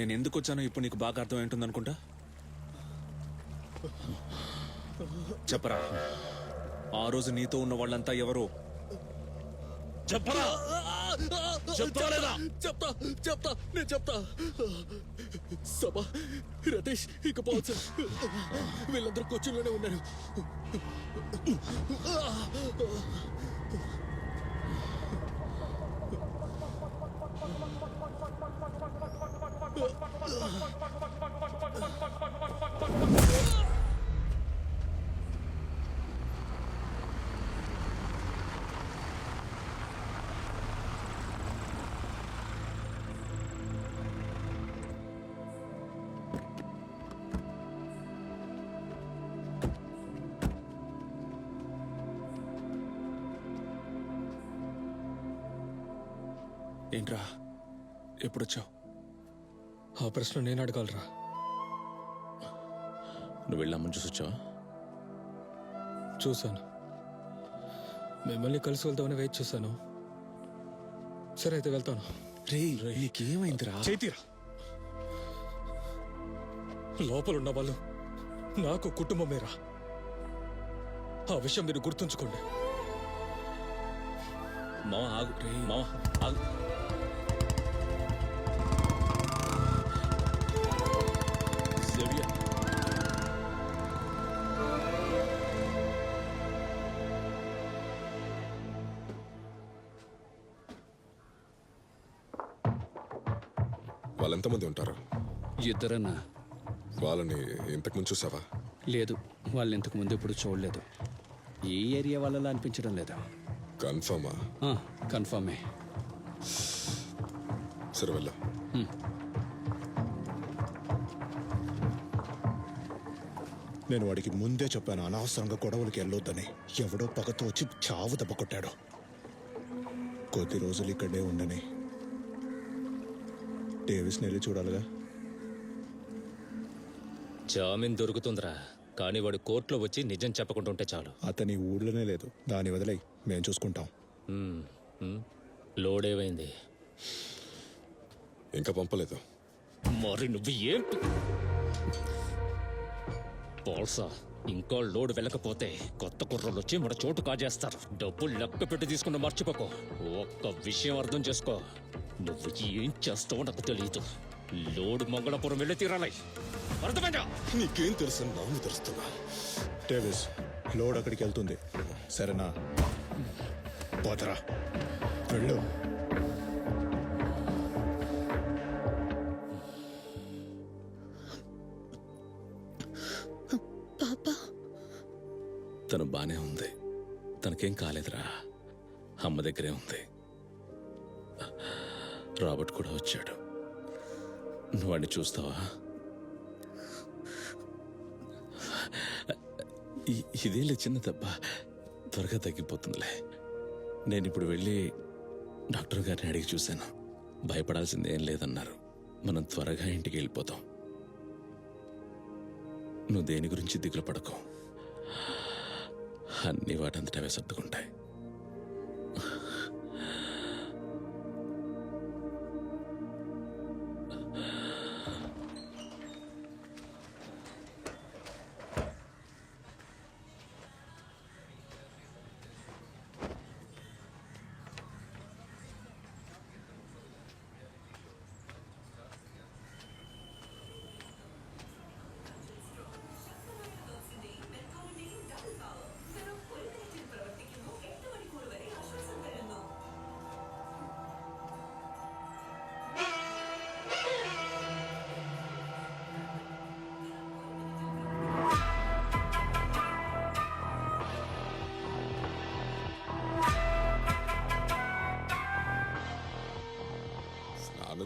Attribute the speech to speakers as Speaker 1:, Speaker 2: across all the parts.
Speaker 1: నేను ఎందుకు వచ్చానో ఇప్పుడు నీకు బాగా అర్థమై ఉంటుంది అనుకుంటా? చెప్పరా. ఆ రోజు నీతో ఉన్న వాళ్ళంతా ఎవరు? చెప్పరా. చెప్తా
Speaker 2: చెప్తా చెప్తా నేను చెప్తా. సభ రతీష్ ఇక పోవచ్చు వీళ్ళందరూ కొచ్చులోనే ఉన్నారు.
Speaker 1: ఏంట్రా ఎప్పుడొచ్చావు?
Speaker 2: ఆ ప్రశ్న నేను అడగాలరా.
Speaker 1: నువ్వు వెళ్ళామని చూసి వచ్చావా
Speaker 2: చూశాను. మిమ్మల్ని కలిసి వెళ్తామని వెయిట్ చేశాను. సరే అయితే వెళ్తాను.
Speaker 1: రే నీకేమైందిరా?
Speaker 2: చేతిరా. లోపల ఉన్న వాళ్ళు నాకు కుటుంబమేరా. ఆ విషయం మీరు గుర్తుంచుకోండి.
Speaker 1: మావ ఆగు. మావ ఆగు.
Speaker 3: వాళ్ళు ఎంతమంది ఉంటారు?
Speaker 4: ఇద్దరన్నా
Speaker 3: వాళ్ళని ఇంతకు ముందు చూసావా?
Speaker 4: లేదు వాళ్ళు ఇంతకు ముందు ఎప్పుడు చూడలేదు. ఈ ఏరియా వాళ్ళలా అనిపించడం లేదా?
Speaker 3: కన్ఫర్మా
Speaker 4: ఆ, కన్ఫర్మే
Speaker 3: సరే వెళ్ళు.
Speaker 5: నేను వాడికి ముందే చెప్పాను అనవసరంగా గొడవలకి వెళ్ళొద్దని. ఎవడో పగతో వచ్చి చావు దెబ్బ కొట్టాడు. కొద్ది రోజులు ఇక్కడే ఉండని. డేవిస్ని వెళ్ళి చూడాలిగా.
Speaker 6: జామీన్ దొరుకుతుందిరా. కానీ వాడు కోర్టులో వచ్చి నిజం చెప్పకుండా ఉంటే చాలు.
Speaker 5: అతని ఊళ్ళోనే లేదు. దాన్ని వదిలై మేము చూసుకుంటాం.
Speaker 6: ఉమ్, ఉమ్. లోడ్ ఏమైంది
Speaker 3: ఇంకా పంపలేదు.
Speaker 6: మరి నువ్వు ఏం పోల్సా ఇంకా లోడ్ వెళ్ళకపోతే కొత్త కుర్రలు వచ్చి మన చోటు కాజేస్తారు. డబ్బులు లెక్క పెట్టి తీసుకున్న మర్చిపోకో. ఒక్క విషయం అర్థం చేసుకో. నువ్వు ఏం చేస్తావో నాకు తెలియదు లోడ్ మంగళపురం వెళ్ళి తీరాలి. అర్థమైందా?
Speaker 5: నీకేం తెలుసు? నాకు తెలుస్తున్నా డేవిస్ లోడ్ అక్కడికి వెళ్తుంది. సరేనా? పోతరా. వెళ్ళు.
Speaker 1: తను బానే ఉంది. తనకేం కాలేదురా. అమ్మ దగ్గరే ఉంది. రాబర్ట్ కూడా వచ్చాడు. నువ్వు వాడిని చూస్తావా? ఇదేలే చిన్న దెబ్బ? త్వరగా తగ్గిపోతుందిలే. నేను ఇప్పుడు వెళ్ళి డాక్టర్ గారిని అడిగి చూశాను. భయపడాల్సింది ఏం లేదన్నారు. మనం త్వరగా ఇంటికి వెళ్ళిపోతాం. నువ్వు దేని గురించి దిగులు పడకు. అన్ని వాటంతటవే సర్దుకుంటాయి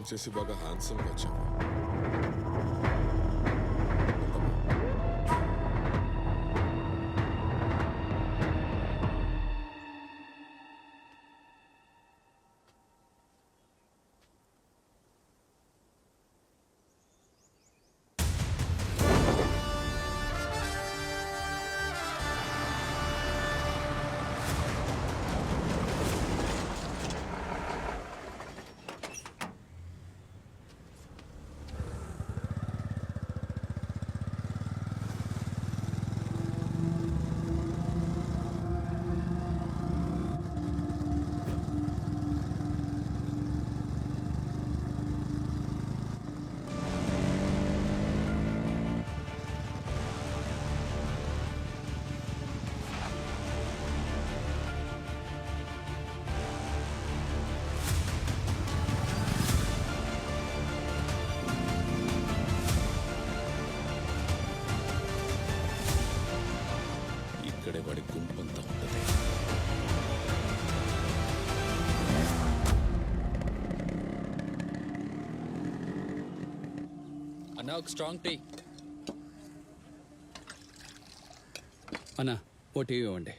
Speaker 3: స్నానం చేసి బాగా హ్యాండ్సమ్గా వచ్చావు
Speaker 2: ఒక స్ట్రాంగ్ టీ
Speaker 4: అన్న ఓ టీవీ ఇవ్వండి!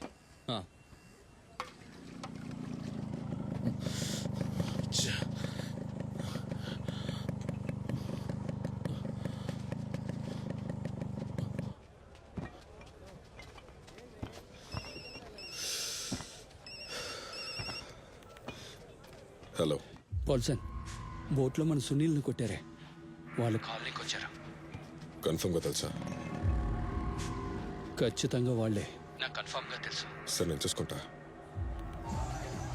Speaker 3: హలో
Speaker 4: పాల్సన్ బోట్లో మన సునీల్ని కొట్టారే. వాళ్ళు కాలనీకి వచ్చారు
Speaker 3: కన్ఫర్మ్గా తెలుసా?
Speaker 4: ఖచ్చితంగా వాళ్ళే. నాకు కన్ఫామ్గా తెలుసు.
Speaker 3: సరే నేను చూసుకుంటా.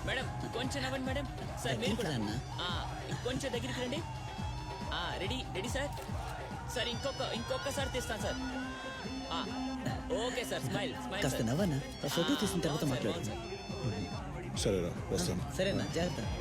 Speaker 7: మేడం కొంచెం నవ్వండి మేడం. సార్ మీరు కూడా. ఆ, ఇంకొంచెం దగ్గరికి రండి. ఆ, రెడీ రెడీ సార్. సార్ ఇంకొక ఇంకొకసారి తీస్తాను సార్. ఆ, ఓకే సార్ స్మైల్ స్మైల్
Speaker 8: కాస్త
Speaker 7: సార్.
Speaker 8: నవ్వన్నా ఆ ఫోటో తీసిన తర్వాత మాట్లాడు.
Speaker 5: సరేరా వస్తాను.
Speaker 8: సరేనా జాగ్రత్త.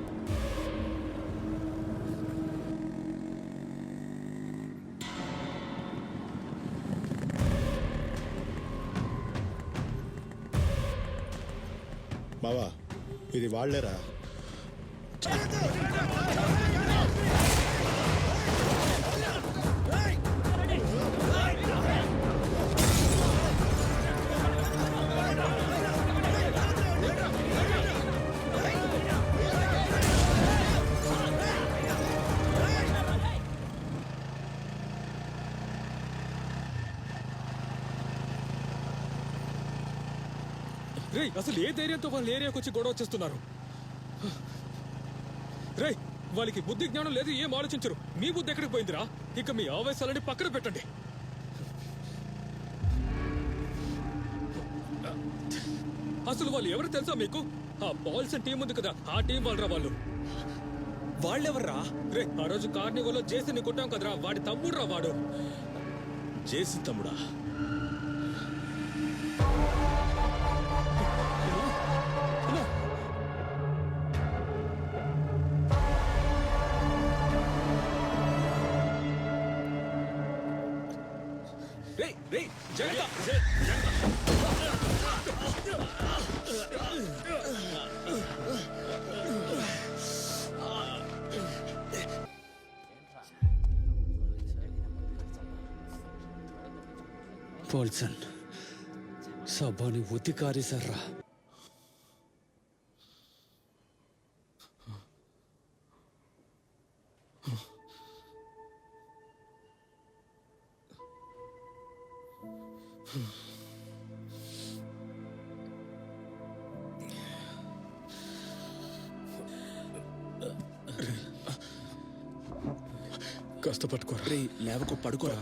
Speaker 5: మావా ఇది వాళ్ళేరా.
Speaker 2: రే అసలు ఏ ధైర్యంతో వాళ్ళ ఏరియాకి వచ్చి గొడవ చేస్తున్నారు? రే వాళ్ళకి బుద్ధి జ్ఞానం లేదు ఏం ఆలోచించరు. మీ బుద్ధి ఎక్కడికి పోయిందిరా? ఇక మీ ఆవేశాలని పక్కన పెట్టండి. అసలు వాళ్ళు ఎవరు తెలుసా మీకు? ఆ బాల్సన్ టీం ఉంది కదా ఆ టీం వాళ్ళరా వాళ్ళు? వాళ్ళెవర్రా? రే ఆ రోజు కార్నివల్లో జేసీని కొట్టాం కదరా వాడి తమ్ముడురా వాడు.
Speaker 1: చేసి తమ్ముడా?
Speaker 4: పోల్సన్ సభని ఉతికారి సర్రా Huh.
Speaker 2: కాస్త పట్టుకోరా.
Speaker 1: రే లేవకు పడుకోరా.